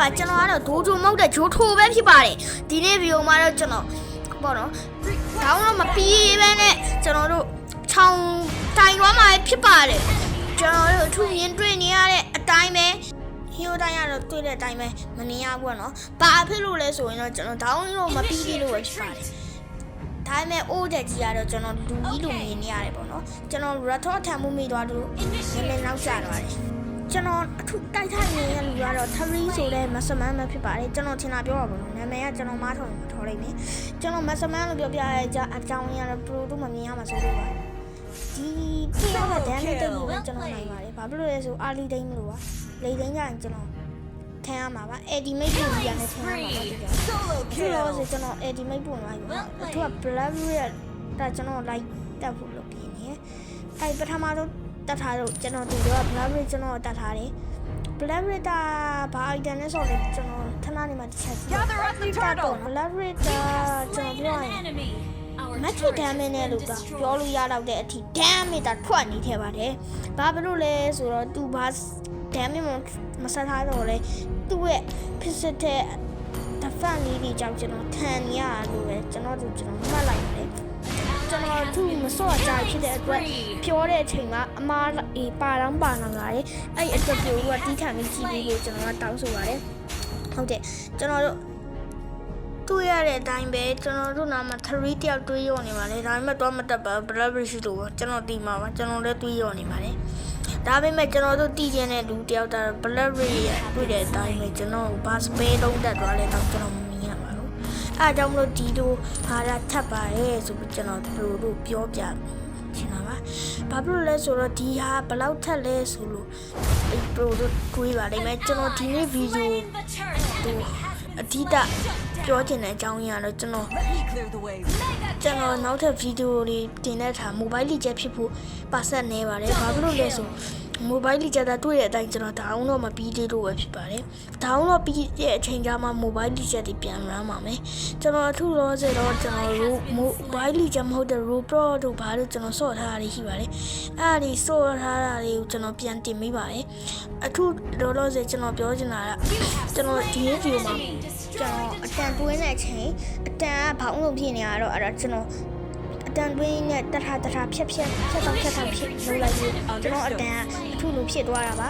ပါကျွန်တော်ကတော့ဒိုးထိုမဟုတ်တဲ့ဂျိုးထိုပဲဖြစ်ပါတယ်ဒီနေ့ဗီဒီယိုမှာတော့ကျွန်တော်ပေါ့နော်ခေါင်းတော့မပြီးပဲနဲ့ကျွန်တော်တို့ခြောင်တိုင်သွားမှာဖြစ်ပါတယ်ကျွန်တော်တို့အထူးရင်တွေ့နေရတဲ့အတိုင်းပဲဟီယိုတိုင်းကတော့တွေ့တဲ့အတိုင်းပဲမနေရဘူးပေါ့နော်ဘာဖြစ်လို့လဲဆိုရင်တော့ကျွန်တော်ဒေါင်းလို့မပြီးသေးလို့ပဲဖြစ်ပါတယ်ဒါပေမဲ့အိုးတဲ့ကြီးကတော့ကျွန်တော်လူကြီးလူမြင်နေရတယ်ပေါ့နော်ကျွန်တော်ရထောထံမှုမိသွားလို့နည်းနည်းနောက်ကျသွားတယ် ကျွန်တော်အထူးတိုက်ထိုက်နေတဲ့လူကတော့ထရီဆိုတဲ့မဆမန်းပဲဖြစ်ပါတယ်ကျွန်တော်ထင်တာပြောတာပေါ့နော်နာမည်ကကျွန်တော်မားထော်မထော်လိုက်မယ်ကျွန်တော်မဆမန်းလို့ပြောပြရတဲ့အကြောင်းအကြောင်းရင်းကတော့ပရိုတို့မမြင်ရမှာဆိုလို့ပါဒီပြရတဲ့ဒန်နဲ့တက်လို့ကျွန်တော်နိုင်ပါတယ်ဘာဖြစ်လို့လဲဆိုအာလီဒိန်းမလို့ပါလေဒိန်းကကျွန်တော်ထမ်းရမှာပါအဲ့ဒီမိတ်ကိုကြီးရနဲ့ထမ်းရမှာပါဒီက Solo ဒီလို kill. ဆိုကျွန်တော် edit မိတ်ပုံလိုက်ပါသူက black red ဒါကျွန်တော် like တက်ဖို့လုပ်ပြနေအဲပထမဆုံး တက်ထားတော့ကျွန်တော်ဒီတော့ black red ကျွန်တော်တက်ထားတယ် black red တာဘာ item လဲဆိုတော့ကျွန်တော်ခဏနေမှတစ်ချက်ကြည့် Gather up the turtle. black red တာကျွန်တော်ပြောရရင် enemy. Our မက်ထရီဒမ်မင်းနဲ့လို့တော့ပြောလို့ရတော့တဲ့အထိ damage တာထွက်နေခဲ့ပါတယ်။ဘာဖြစ်လို့လဲဆိုတော့သူဘာ damage မဆက်ထားတော့လဲသူ့ရဲ့ဖြစ်စစ်တဲ့ defense လေးတွေကြောင့်ကျွန်တော်ခံနေရလို့ပဲကျွန်တော်တို့ကျွန်တော်မှတ်လိုက်ပါတယ်။ ကျွန်တော်သူ့မစော့ကြဖြစ်တဲ့အတွက်ပြောတဲ့အချိန်မှာအမားအေးပါတော့ပါလာတယ်။အဲ့အတွက်ကိုကတီးထန်ပြီးကြည့်ပြီးလို့ကျွန်တော်ကတောင်းဆိုပါတယ်။ဟုတ်တယ်ကျွန်တော်တို့တွေ့ရတဲ့အတိုင်းပဲကျွန်တော်တို့နာမှာ3တယောက်တွေးရောနေပါလေဒါပေမဲ့တော့မတက်ပါ blood pressure လို့ပေါ့ကျွန်တော်တီးမှာပါကျွန်တော်လည်းတွေးရောနေပါတယ်ဒါပေမဲ့ကျွန်တော်တို့တီးကျင်တဲ့လူတယောက်တာ blood pressure ရတွေ့တဲ့အတိုင်းပဲကျွန်တော်ဘာစပေးလုံးတက်သွားလဲတော့ကျွန်တော်မမြင်ရပါဘူး အဲအကြောင်းမလို့ဒီလိုဟာရထပ်ပါတယ်ဆိုပြီးကျွန်တော်တို့တို့ပြောပြချင်တာပါဘာဖြစ်လို့လဲဆိုတော့ဒီဟာဘယ်လောက်ထက်လဲဆိုလို့ဒီ pro တို့တွေးပါလိမ့်မယ်ကျွန်တော်ဒီနေ့ဗီဒီယို the turtle. တို့အဓိကပြောချင်တဲ့အကြောင်းရင်းကတော့ကျွန်တော် Let me clear the way. ကျွန်တော်နောက်ထပ်ဗီဒီယိုတွေတင်တဲ့အခါ mobile လိကျဖြစ်ဖို့ပါဆက်နေပါတယ်ဘာဖြစ်လို့လဲဆို mobile လိကျတာတွေ့တဲ့အတိုင်းကျွန်တော် down တော့မပြီးသေးလို့ပဲဖြစ်ပါတယ် down တော့ပြီးတဲ့အချိန်ကျမှ mobile လိကျတွေပြန် run ပါမယ်ကျွန်တော်အထူးတော့စေတော့ကျွန်တော်တို့ mobile လိကျမဟုတ်တဲ့ robot တို့ဘာလို့ကျွန်တော်စော့ထားတာတွေရှိပါတယ်အဲ့ဒါတွေစော့ထားတာတွေကိုကျွန်တော်ပြန်တင်မိပါတယ်အထူးတော့တော့စေကျွန်တော်ပြောချင်တာကကျွန်တော်ဒီဗီဒီယိုမှာကျွန်တော်အတန်တွင်းတဲ့အချိန်အတန်ကဘောင်းလုံးဖြစ်နေရတော့အဲ့ဒါကျွန်တော်အ တန်တွင်းနဲ့တထတထဖြက်ဖြက်ဖြက်တော့ဖြက်တော့ဖြစ်လို့လိုက်ပြီးကျွန်တော်အတန်ကအထူးလိုဖြစ်သွားတာပါ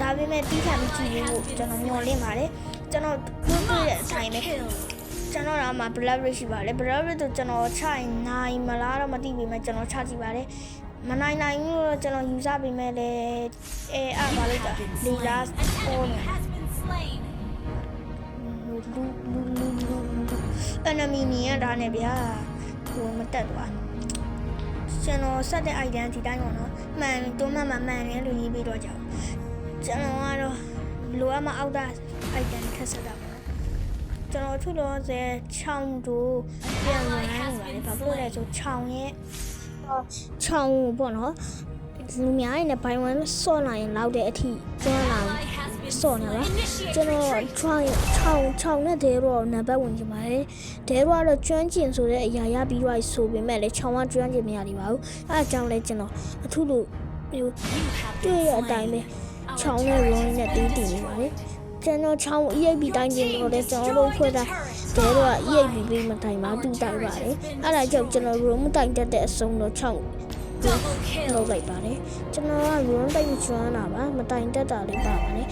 ဒါပေမဲ့တီးခံပြီးကြည့်ရဖို့ကျွန်တော်မျှော်လင့်ပါတယ်ကျွန်တော်တွန်းတွေ့တဲ့အချိန်ပဲကျွန်တော်တော့မှ blood rate ရှိပါလေ blood rate တော့ကျွန်တော်ချရင်နိုင်မလားတော့မသိပေမဲ့ကျွန်တော်ချကြည့်ပါတယ်မနိုင်နိုင်ဘူးတော့ကျွန်တော်ယူဆပေမဲ့လည်းအဲအားပါလို့တာလီလာပေါ်နေ Has been slain. လူလူလူလူလူလူ enemy မြင်ရတာနဲ့ဗျာဟိုမတက်သွား ကျွန်တော်ဆက်တဲ့ item ဒီတိုင်းပေါ့နော်မှန်တွန်းမှမှမှန်တယ်လို့ရေးပြီးတော့ကြောက်ကျွန်တော်ကတော့လိုအပ်မှအောက်တာ item ထပ်ဆက်တာပေါ့နော်ကျွန်တော်ထုလို့ဆဲချောင်းတို့ပြန်ဝင်လာနေပါလေဘာလို့လဲဆိုချောင်းရဲ့ချောင်းပေါ့နော်လူများရဲ့နဲ့ဘိုင်ဝမ်ဆော့နိုင်ရင်လောက်တဲ့အထိကျွမ်းလာ တယ် Ally has been ဆော့နေလားကျွန်တော် try ချောင်းချောင်းနဲ့ဒဲတော့နံပါတ်ဝင်ချင်ပါတယ်ဒဲတော့ကတော့ကျွမ်းကျင်ဆိုတဲ့အရာရပြီးတော့ဆိုပေမဲ့လည်းချောင်းကကျွမ်းကျင်မရသေးပါဘူးအဲအကြောင်းလဲကျွန်တော်အထူးလို့မျိုးတွေ့ရအတိုင်းပဲချောင်းနဲ့ roll နဲ့တီးတည်နေပါတယ်ကျွန်တော်ချောင်း EAP တိုင်းကျင်တော့လဲကျွန်တော်တို့ဖွဲ့တာဒဲတော့ EAP ပြီးမတိုင်ပါတူတိုင်ပါတယ်အဲဒါကြောင့်ကျွန်တော် roll မတိုင်တတ်တဲ့အစုံတော့ချောင်း double kill. လောက်လိုက်ပါတယ်ကျွန်တော်က run တိုက်မကျွမ်းတာပါမတိုင်တက်တာလေးပါပါတယ်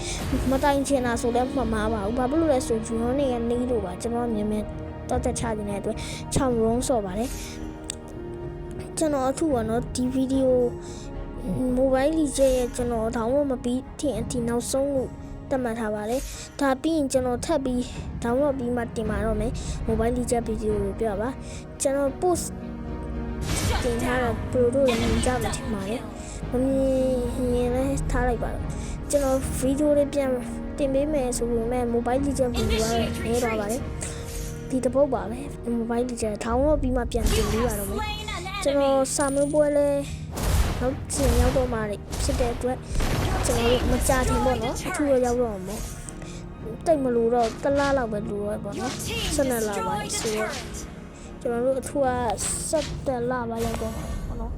မတိုင်ချင်တာဆိုလည်းမမှားပါဘူးဘာဖြစ်လို့လဲဆို run နဲ့နေလို့ပါကျွန်တော်မြင်မြင်တော့တက်ချနေတဲ့အတွက်6 run ဆော့ပါတယ်ကျွန်တော်အခုကနော်ဒီဗီဒီယို mobile လေးကျရဲ့ကျွန်တော်တောင်းမပြီးထင်အထိနောက်ဆုံးလို့တတ်မှတ်ထားပါတယ်ဒါပြီးရင်ကျွန်တော်ထပ်ပြီး download ပြီးမှတင်ပါတော့မယ် mobile လေးကျဗီဒီယိုကိုပြပါကျွန်တော် post တင်ထားတော့ pro တို့လည်းမြင်ကြမှာထင်ပါတယ်။မမြင်ရင်လည်းထားလိုက်ပါတော့။ကျွန်တော်ဗီဒီယိုလေးပြန်တင်ပေးမယ်ဆိုပေမဲ့ mobile legend ဗီဒီယိုကတော့နေတော့ပါတယ်။ဒီတစ်ပုတ်ပါပဲ mobile legend ထောင်းတော့ပြီးမှပြန်တင်ပေးပါတော့မယ် Slain an ကျွန် enemy. တော်စာမေးပွဲလဲနောက်ကျင်ရောက်တော့မှဖြစ်တဲ့အတွက်ကျွန်တော်တို့မကြခင်ပေါ့နော်အထူးရောက်တော့မှာတိတ်မလို့တော့တစ်လားလောက်ပဲလို့ရပေါ့နော် Team 12လပါ destroyed a ဆိုတော့ turret. ကျွန်တော်တို့အထူးက7လပါရောက်တော့မှာပေါ့နော်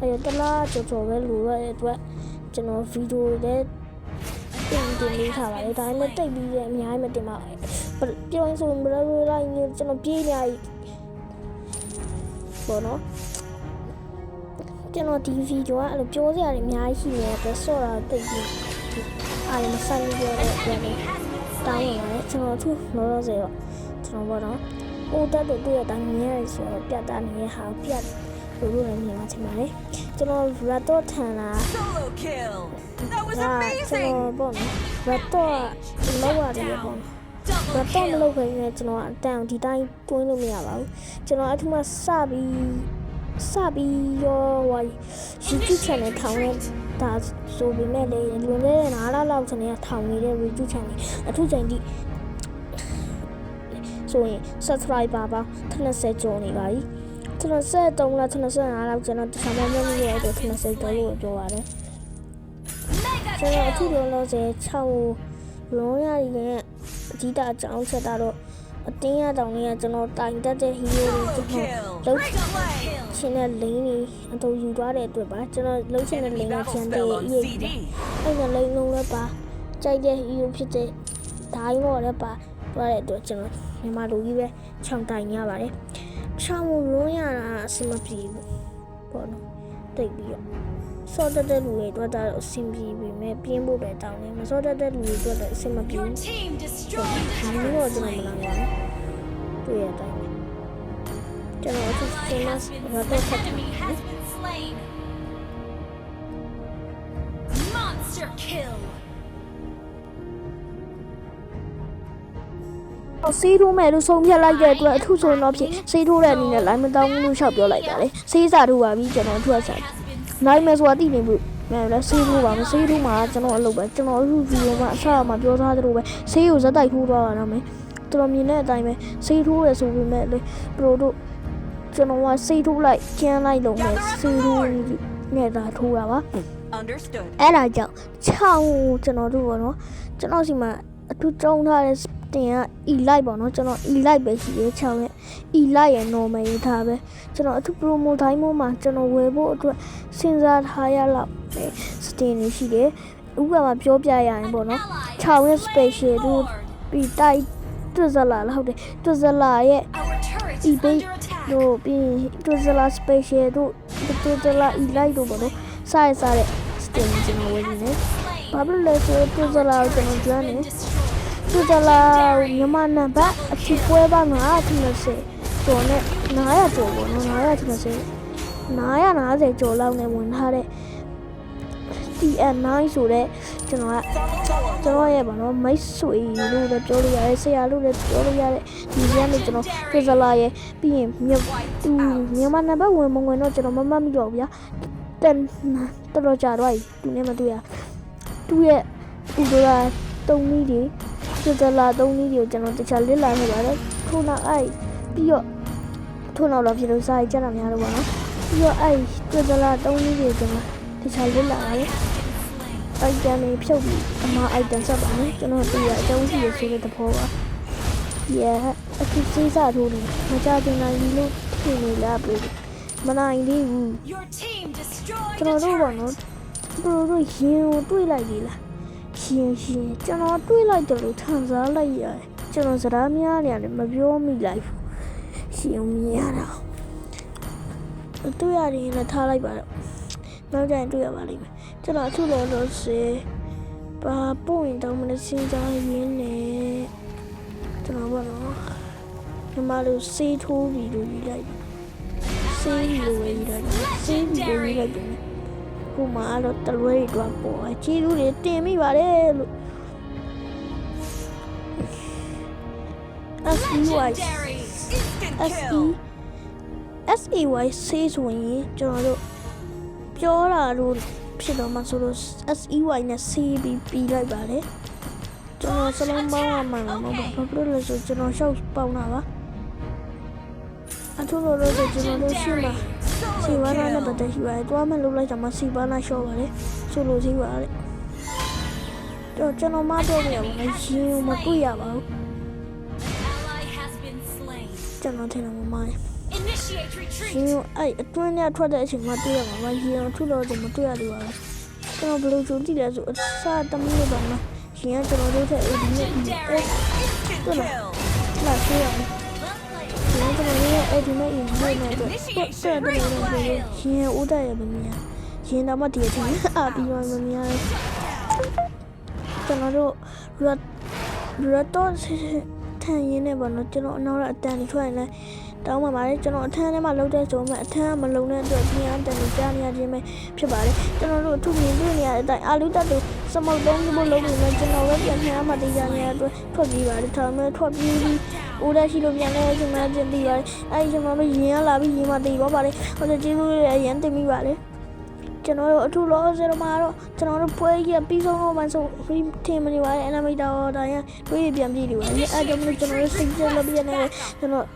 အဲတလားကြော်ကြော်ပဲလိုရတဲ့အတွက်ကျွန်တော်ဗီဒီယိုလည်းတင်တင်လေးထားပါလေဒါပေမဲ့တိတ်ပြီးရအများကြီးမတင်ပါဘူးပြောရင်ဆိုဘယ်လိုလိုက်နေကျွန်တော်ပြေးနေရဘောနော်ကျွန်တော်ဒီဗီဒီယိုကအဲ့လိုပြောစရာတွေအများကြီးရှိနေတယ်ဆော့တာတိတ်ပြီးအားလည်းမဆိုင်ဘူးပြောတဲ့ပြန်နေတောင်းရပါတယ်ကျွန်တော်သူ့လောလောဆယ်တော့ကျွန်တော်ဘောနော် အိုတက်တို့တွေ့ရတိုင်းမြင်ရဆိုတော့ပြတ်သားနေတဲ့ဟာပြတ်လို့လို့လည်းမြင်လာချင်ပါတယ်ကျွန်တော်ရတော့ထန်လာ Solo kill. That was ဒါကျွန် amazing. တော်ပေါ့နော်ရတော့လောက်ရတယ်ပေါ့နော်ရ Double တော့မ kill. လုပ်ခင်နဲ့ကျွန်တော်အတန်ဒီတိုင်းတွင်းလို့မရပါဘူးကျွန်တော်အထူးမှစပြီးစပြီးရောဟို YouTube channel ထောင်နေဒါဆိုပေမဲ့လည်းလွန်ခဲ့တဲ့နားလောက်လောက်ကနေထောင်နေတဲ့ YouTube channel အထူးချိန်ဒီ ဆိုရင် subscriber ပေါင်း80ကျော်နေပါပြီကျွန်တော်73လား75လောက်ကျွန်တော်တခြားမမလို့ရတော့80ကျော်လို့ပြောပါတယ် Mega ကျွန်တော်အခု kill. လုံးလုံးစေ6လုံးရည်နဲ့အကြီးတာအကြောင်းချက်တာတော့အတင်းရတောင်လေးကကျွန်တော်တိုင်တက်တဲ့ hero တွေ Solo ကျွန်တော် kill. လုံး Triple kill. ချင်တဲ့ lane တွေအတူယူသွားတဲ့အတွက်ပါကျွန်တော်လုံးချင်တဲ့ Enemy lane ကိုချ battle န် spell တဲ့ on ရေး CD. အဲ့ဒါ lane လုံးလည်းပါကြိုက်တဲ့ hero ဖြစ်တဲ့ဒိုင်းမော်လည်းပါ သွားတဲ့အတွက်ကျွန်တော်မြန်မာလူကြီးပဲခြောင်တိုင်ရပါတယ်ခြောင်လုံးရတာအဆင်မပြေဘူးပေါ့နော်တိတ်ပြီးတော့စောတတ်တဲ့လူတွေအတွက်တော့အဆင်ပြေပြီမဲ့ပြင်းဖို့ပဲတောင်းတယ်မစောတတ်တဲ့လူတွေအတွက်လည်းအဆင်မပြေ Your ဘူး team destroyed ဒါ the မျိုးတော့ turret ကျွန်တော်မ lane. လာပါဘူးတွေ့ရတဲ့အတိုင်းပဲကျွန်တော်အခု Ally စင်မ has စ် been ရ the တော့ဖတ် enemy has been slain. Monster kill. စေးထိုးမဲ့လို့ဆုံးဖြတ်လိုက်တဲ့အတွက်အထူးဆုံးတော့ဖြစ်စေးထိုးတဲ့အနေနဲ့ line မတောင်းဘူးလို့ရှောက်ပြောလိုက်တာလေစေးစာထိုးပါပြီကျွန်တော်အထူးအစား Has been နိုင်မယ်ဆိုတာသိနေဘူးမယ်လဲစေးထိုးပါမစေးထိုးမှာကျွန်တော်အလုပ်ပဲကျွန်တော်အခုဗီဒီယိုမှာအစအမှာပြောထားသလိုပဲစေးကိုဇက်တိုက်ထိုးသွားတာတော့မယ်တော်တော်မြင်တဲ့အတိုင်းပဲစေးထိုးရဆိုပေမဲ့လေပရိုတို့ကျွန်တော်ကစေးထိုးလိုက်ကျန်းလိုက်လုံးနဲ့စေးထိုးနေတာထိုးတာပါ understood. အဲ့ဒါကြောင့်ချောင်းကိုကျွန်တော်တို့ပေါ့နော်ကျွန်တော်စီမှာ အထူးတုံးထားတဲ့တင်က e light ပေါ့နော်ကျွန်တော် e light ပဲရှိတယ်ချောင်းရဲ့ e light ရဲ့ normal ရေးထားပဲကျွန်တော်အထူး promo တိုင်းမို့မှာကျွန်တော်ဝယ်ဖို့အတွက်စဉ်းစားထားရလောက်ပဲစတင်နေရှိတယ်ဥပမာပြောပြရရင်ပေါ့နော် Ally ချောင်းရဲ့ special တို့ပြီးတိုက်တွဇလာလားဟုတ်တယ်တွဇလာရဲ့ Our turret is eBay under attack. တို့ပြီးတွဇလာ special တို့တွဇလာ e light တို့ပေါ့နော်စားရစားတဲ့စတင်ကျွန်တော်ဝယ်နေတယ် Slain. ဘာဖြစ်လို့လဲဆိုတော့တူဇလာကိုကျွန်တော်ကျွမ်းနေ Been destroyed. တူဇလာမြန်မာနံပါတ်အဖြစ်ပွဲပါ930ကျော်နဲ့900ကျော်ပေါ့နော်930 950ကျော်လောက်နဲ့ဝင်ထားတဲ့ TN9 ဆိုတဲ့ကျွန်တော်ကကျွန်တော်ရဲ့ဗောနော်မိတ်ဆွေလို့လည်းပြောလို့ရတယ်ဆရာလို့လည်းပြောလို့ရတယ်ဒီကျမ်းလေးကျွန်တော်တူဇလာရဲ့ပြီးရင်မြတ်သူမြန်မာနံပါတ်ဝင်မဝင်တော့ကျွန်တော်မမှတ်မိတော့ဘူးဗျာတန်တော်တော်ကြာတော့သူနဲ့မတွေ့ရသူ့ရဲ့ဥဒရာတုံနည်းတွေ စတလာတုံနည်းတွေကိုကျွန်တော်တခြားလစ်လာနေပါတယ်ထို့နောက်အဲ့ပြီးတော့ထို့နောက်တော့ဖြစ်လို့စာရေးကြတာများတော့ပါနော်ပြီးတော့အဲ့စတလာတုံနည်းတွေကျွန်တော်တခြားလစ်လာပါတယ်အိုက်တန်တွေဖြုတ်ပြီးအမအိုက်တန်ဆက်ပါမယ်ကျွန်တော်တွေ့ရအကြောင်းရှိရဆိုတဲ့သဘောပါရဲ့အခုစေးစားထိုးနေမကြခင်နိုင်ပြီလို့ထင်နေလားပြေမနိုင်သေးဘူး Your team destroyed ကျွန် the တော်တို့ပေါ့ turret. နော်တို့တို့ရင်ကိုတွေးလိုက်လေလား ရှင်ရှင်ကျွန်တော်တွေးလိုက်တယ်လို့ထင်စားလိုက်ရတယ်ကျွန်တော်စကားများနေရတယ်မပြောမိလိုက်ဘူးရှင်မြင်ရတာတွေ့ရတယ်လည်းထားလိုက်ပါတော့နောက်ကျရင်တွေ့ရပါလိမ့်မယ်ကျွန်တော်အခုလောလောဆယ်ဘာပို့ရင်တောင်းမလဲစဉ်းစားရင်းနေကျွန်တော်ပေါ့နော်ညီမတို့စေးထိုးပြီးလို့ယူလိုက်စေးပြီးလို့ဝယ်ယူလိုက်စေးပြီးလို့ယူလိုက်တယ် ခုမှတော့တလွဲတွေတော့ပေါ်အချီလူတွေတင်မိပါတယ်လို့ S E Y Legendary. Instant S E kill. S E Y ဆေးဆိုရင်ကျွန်တော်တို့ပြောတာလို့ဖြစ်တော့မှဆိုလို့ S E Y နဲ့ဆေးပြီးပြီးလိုက်ပါတယ်ကျွန်တော်စလုံးပေါင်းရမှာမဟုတ်ဘူးဘာဖြစ်လို့လဲဆိုကျွန်တော်ရှောက်ပေါင်းတာပါအထူးလို့လို့ကျွန်တော်တို့ရှိမှာ စီ Solo ဘာနာနဲ့ပတ် kill. သက်ရှိပါတယ်။တွားမလုပ်လိုက်တာမှစီဘာနာရှော့ပါလေ။ဆိုလိုစီပါလေ။တော့ကျွန်တော်မတော့ပြရပါဘူး။ရှင်ကိုမတွေ့ရပါဘူး Ally has been slain. ။ကျွန်တော်ထင်တယ်မမရဲ့ Initiate ။ရှင် retreat. ကိုအဲ့အတွင်းထဲထွက်တဲ့အချိန်မှတွေ့ရမှာပါ။ရှင်ကိုထုလို့တော့မတွေ့ရသေးပါဘူး။ကျွန်တော်ဘယ်လိုကြိုကြည့်လဲဆိုအစတမီးတော့မှရှင်ကကျွန်တော်တို့ထက်အေဒီနဲ့အေး Legendary. Instant Good. kill. လာရှိရမယ် Well played. ရှင် ကကျွန်တော်တို့ရဲ့အေဒီနဲ့အေဒီနဲ့တော့ဆက်တယ်လို့ပြောရှင်ဦးတဲ့ရမမြင်ရှင်တော့မတည်ထင်အာပြီးတော့မမြင်ကျွန်တော်တို့ရတ်ရတ်တော့ထန်ရင်းနေပါတော့ကျွန်တော်အနောက်အတန်ထွက်နေလဲတောင်းပါပါတယ်ကျွန်တော်အထမ်းထဲမှာလှုပ်တဲ့ဆိုမှအထမ်းမလုံတဲ့အတွက်ပြန်အတန်ကိုကြားနေရခြင်းပဲဖြစ်ပါတယ်ကျွန်တော်တို့အထူးမြင်တွေ့နေရတဲ့အတိုင်းအာလူတက်တို့စမုတ်တုံးလို့လုပ်နေတယ်ကျွန်တော်လည်းပြန်ထမ်းမှတည်ကြနေရတဲ့အတွက်ထွက်ပြေးပါတယ်ထောင်မဲ့ထွက်ပြေးပြီး ဦးတဲ့ရှိလို့ပြန်လဲကျွန်တော်ပြန်တည်ပါတယ်အဲဒီကျွန်တော်တို့ရင်ရလာပြီးရင်မတည်တော့ပါတယ်ဟိုကျေးဇူးတွေအရင်တင်မိပါတယ်ကျွန်တော်တို့အထူးလောဆယ်မှာတော့ကျွန်တော်တို့ပွဲကြီးပြီးဆုံးတော့မှဆိုထင်မနေပါနဲ့အနာမီတာတိုင်းရတွေးပြန်ပြီးနေပါတယ်အဲကြောင့်မလို့ကျွန်တော်တို့စိတ်ကြလို့ပြန်နေတယ်ကျွန်တော်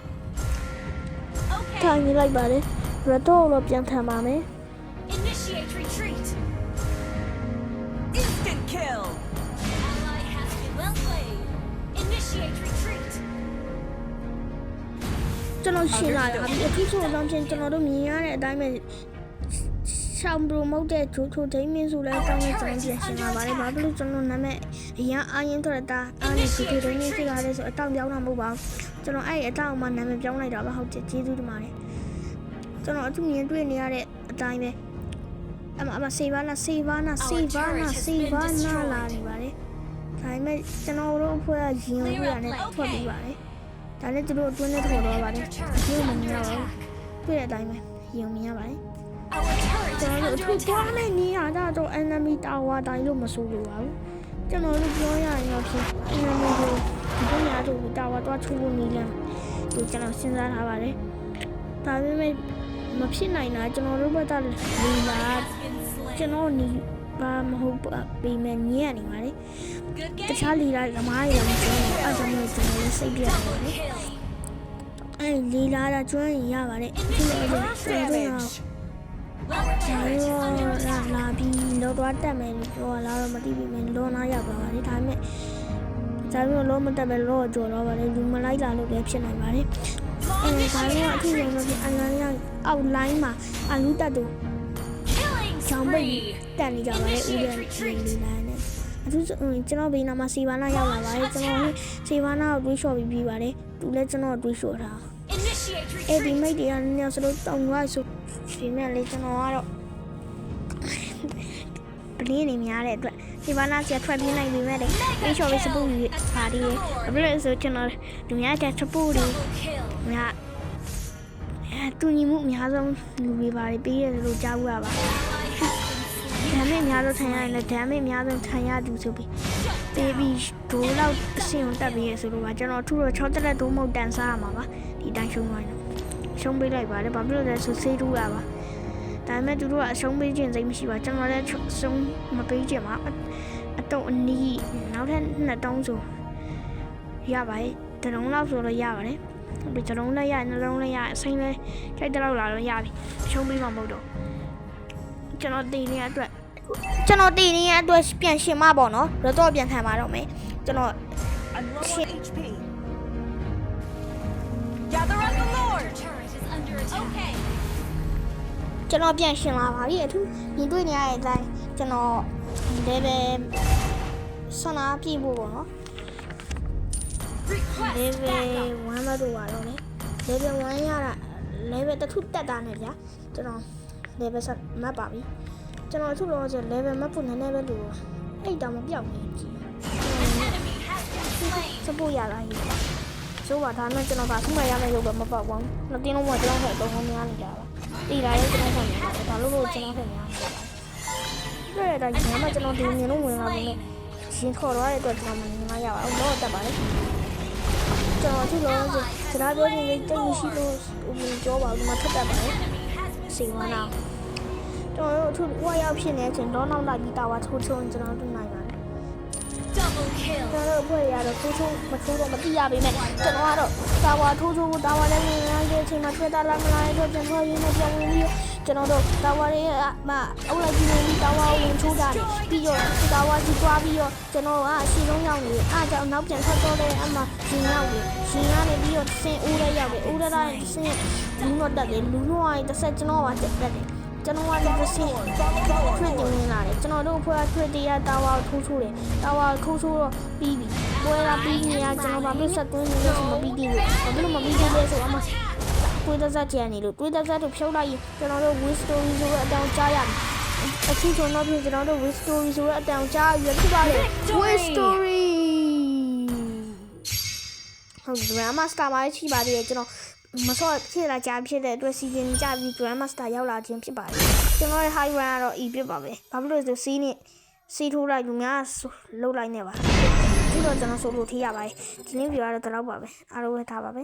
Okay. ထိုင်နေလိုက်ပါတယ်ရတော့တော့ပြန်ထမ်းပါမယ် ကျွန်တော်ရှင်းလာတာပြီအထူးဆိုတော့ချင်းကျွန်တော်တို့မြင်ရတဲ့အတိုင်းပဲရှောင်းပရိုမိုက်တဲ့ဂျိုချိုဒိမင်းဆိုလဲတောင်းနေကျွန်တော်ပြန်ရှင်းလာပါတယ်ဘာဖြစ်လို့ကျွန်တော်နာမည်အရင်အာရင်ထွက်တာအားနေဂျိုချိုဒိမင်းဖြစ်လာလဲဆိုအတောင်ပြောင်းတာမဟုတ်ပါဘူးကျွန်တော်အဲ့အတောင်မှနာမည်ပြောင်းလိုက်တာပါဟုတ်တယ်ကျေးဇူးတင်ပါတယ်ကျွန်တော်အထူးမြင်တွေ့နေရတဲ့အတိုင်းပဲအမအမစေဘာနာစေဘာနာစေဘာနာစေဘာနာလာနေပါတယ်ဒါပေမဲ့ကျွန်တော်တို့အဖွဲ့ကရင်ဝေးရနဲ့ထွက်ပြီးပါတယ် ဒါနဲ့သူတို့အတွင်းနဲ့ထွက်သွားပါတယ် Your turret is ဒီမ under မြင်ရပါဘူး attack. တွေ့တဲ့အတိုင်းပဲရင်မြင်ရပါတယ် Our turret ကျွန် is တော်တို့အ under ထူးသွား attack. မယ့်နေရာတော့ enemy tower တိုင်းလို့မဆိုလိုပါဘူးကျွန်တော်တို့ပြောရရင်တော့ဖြင့် enemy ကိုဒီနေရာတို့ tower တော့ချိုးဖို့နေလမ်းဒီကျွန်တော်စဉ်းစားထားပါတယ်ဒါပေမဲ့မဖြစ်နိုင်တာကျွန်တော်တို့ဘက်ကလီလာ Has been slain. ကျွန်တော်နေ ပါမဟုတ်ပါပေမဲ့ညံ့နေပါလေ Good တ game. ခြားလီလာသမားတွေလည်းမပြောဘူးအဲဒါမျိုးကျွန်တော်လည်းစိတ်ပြတ်နေတယ် Kill. အဲလီလာတာကျွမ်းရင်ရပါတယ်အခုလည်းကျွန်တော်တို့က Our ကျွန် turret is တော် under တို့ attack. လာပြီးလောတော့တက်မယ်လို့ပြောလာတော့မသိပြီမင်းလောနာရောက်ပါပါလေဒါပေမဲ့ဒါပေမဲ့လောမတက်ပဲလောကြော်တော့ပါလေလူမလိုက်လာလို့လည်းဖြစ်နိုင်ပါတယ်အဲဒါတော့အထူးဆုံးတော့အလန်ရအောက်လိုင်းမှာအလူတက်တို့ Killing ချောင်းပိတ် spree. တက်နေကြပါလေဦးတဲ့လူလိုင်းနဲ့အထူးဆုံးကျွန်တော်ဘေးနားမှာစီဘာနာရောက်လာပါတယ်ကျွန်တော်စီဘာနာကိုတွေးလျှော်ပြီးပြီးပါတယ်သူလည်းကျွန်တော်တွေးလျှော်တာ Initiate အဲ့ဒီ retreat. မိတ်တွေကနည်းနည်းစလို့တောင်းသွားဆိုဒီမဲ့လေကျွန်တော်ကတော့ပလင်းနေများတဲ့အတွက်ဒီဘာနာဆက်ထွက်ပြေးနိုင်ပြီမဲ့လေပြေးချော်ပြီးစပူကြီးပါဒီအဘလို့ဆိုကျွန်တော်လူများတဲ့စပူတွေ Double kill. များအဲတူညီမှုအများဆုံးလူတွေပါတယ်ပြေးရတယ်လို့ကြားဘူးရပါ မ်းမေအများဆုံးထိုင်ရရင်လည်းဒမ်းမေအများဆုံးထိုင်ရသူဆိုပြီးပြေးပြီးဒိုးလောက်အဆင်ကိုတက်ပြီးရဆိုတော့ကျွန်တော်ထူတော့6တက်လက်ဒိုးမဟုတ်တန်စားရမှာပါဒီတိုင်းရှုံးသွားရင်ရှုံးပေးလိုက်ပါတယ်ဘာဖြစ်လို့လဲဆိုဆေးတူးရပါဒါပေမဲ့သူတို့ကအရှုံးပေးခြင်းစိတ်မရှိပါကျွန်တော်လည်းရှုံးမပေးခြင်းပါအတော့အနီးနောက်ထပ်နှစ်တုံးဆိုရပါတယ်တလုံးလောက်ဆိုတော့ရပါတယ်ဒီတလုံးလည်းရနှလုံးလည်းရအစိမ်းလည်းချိန်တလောက်လာတော့ရပြီရှုံးပေးမှာမဟုတ်တော့ကျွန်တော်တည်နေတဲ့အတွက် ကျွန်တော်တည်နေတဲ့အတွက်ပြန်ရှင်မပေါ့နော်ရတော့ပြန်ခံပါတော့မယ်ကျွန်တော် I'm low on HP. Gather up the Lord. Your turret is under attack. Okay. ကျွန်တော်ပြန်ရှင်လာပါပြီအထူးမြင်တွေ့နေရတဲ့အတိုင်းကျွန်တော် level ဆန္ဒပြည့်ဖို့ပေါ့နော် Request level backup. 1မတို့ပါတော့လေ level 1ရတာ level တစ်ခုတက်တာနဲ့ဗျာကျွန်တော် level ဆက်မှတ်ပါပြီ ကျွန်တော်အခုတော့ဆို level မှတ်ဖို့နည်းနည်းပဲလိုပါအဲ့တောင်မပြောက်နေကြည့် Enemy has been slain. စပို့ရလာကြီးဆိုပါဒါနဲ့ကျွန်တော်ကခုမှရမယ့်ရုပ်ပဲမပေါက်ပါဘူး။နှစ်တင်းလုံးကကျွန်တော်ဖက်အတုံးများနေကြတာပါ။တီလာလည်းကျွန်တော်ဖက်များတယ်။ဒါလို့လို့ကျွန်တော်ဖက်များနေတာ။ပြည့်တဲ့ညမှာကျွန်တော်ဒီမြင်လို့ဝင်လာပြီ။ရှင်ခေါ်တော့တဲ့အတွက်ကျွန်တော်မမြင်မရပါဘူး။တော့တက်ပါလေ။ကျွန်တော်အခုလောစစကားပြောနေလေးတိတ်မရှိလို့ဝင်ကြောပါဘူး။ဒီမှာထပ်တက်ပါလေ Enemy has been ။စီဝ slain. နာ။ကျွန် တော်တို့အခုဝါရောက်ဖြစ်နေချိန်တော့နောက်လိုက်ပြီးတာဝါထိုးချုံကျွန်တော်တို့နိုင်ပါတယ် Double kill. ကျွန်တော်တို့အဖွဲ့ရတော့ထိုးထိုးမထိုးတော့မသိရပါနဲ့ကျွန်တော်ကတော့တာဝါထိုးထိုးကိုတာဝါလည်းဝင်လာတဲ့အချိန်မှာထွက်တာလာမလာတော့ကျွန်တော်ရင်းနဲ့ပြောင်းဝင်ပြီးကျွန်တော်တို့တာဝါရဲ့မအုပ်လိုက်ပြီးပြီးတာဝါဝင်ထိုးတာပြီးတော့တာဝါကြီးသွားပြီးတော့ကျွန်တော်ကအရှိဆုံးရောက်နေအားကြောင့်နောက်ပြန်ထွက်တော့တဲ့အမှရှင်ရောက်ပြီရှင်ကနေပြီးတော့ဆင်းဦးရဲရောက်ပြီဦးရဲတိုင်းဆင်းလူတော့တက်တယ်လူတော့အဲ့တစ်ဆက်ကျွန်တော်ကတက်တယ် ကျွန်တော်ကလည်းတစ်ဆင့် crit တင်ဝင်လာတယ်ကျွန်တော်တို့အဖွဲ့က crit တရားတာဝါကိုထိုးထိုးတယ်တာဝါကိုထိုးထိုးတော့ပြီးပြီပွဲကပြီးနေရကျွန်တော်ဘာလို့ဆက်သွင်းနေလဲဆိုမပြီးသေးဘူးဘာလို့မပြီးသေးလဲဆိုအမတွေးတစားကြံနေလို့တွေးတစားတို့ဖြုတ်လိုက်ရင်ကျွန်တော်တို့ win story ဆိုတဲ့အတောင်ကြားရမယ်အခုကျွန်တော်ပြင်ကျွန်တော်တို့ win story ဆိုတဲ့အတောင်ကြားရဖြစ်ပါလေ win story ဟုတ်တယ် Grandmaster မှာရှိပါသေးတယ်ကျွန်တော် မစောဖြစ်လာကြဖြစ်တဲ့အတွက်စီစဉ်ကြပြီး Grandmaster ရောက်လာခြင်းဖြစ်ပါတယ်ကျွန်တော်ရဲ့ high run ကတော့ E ဖြစ်ပါပဲဘာဖြစ်လို့လဲဆိုစီးနဲ့စီးထိုးလိုက်လူများလှုပ်လိုက်နေပါဒီတော့ကျွန်တော်ဆိုလို့ထိရပါတယ်ဒီနေ့ဗီဒီယိုကတော့ဒီလောက်ပါပဲအားလုံးပဲထားပါပဲ